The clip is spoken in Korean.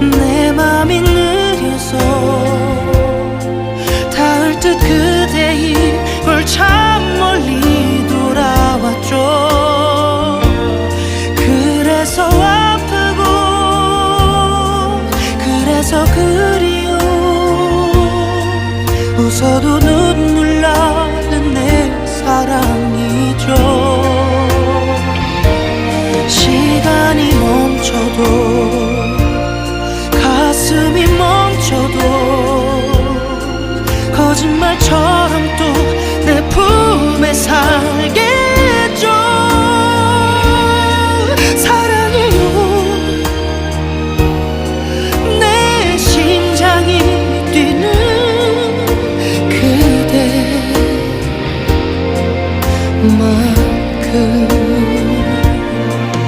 내 맘이 느려서 닿을 듯 그대 입을 참 멀리 돌아왔죠. 그래서 아프고 그래서 그리워 웃어도 눈물 거짓말처럼 또 내 품에 살게 해줘 사랑해요 내 심장이 뛰는 그대만큼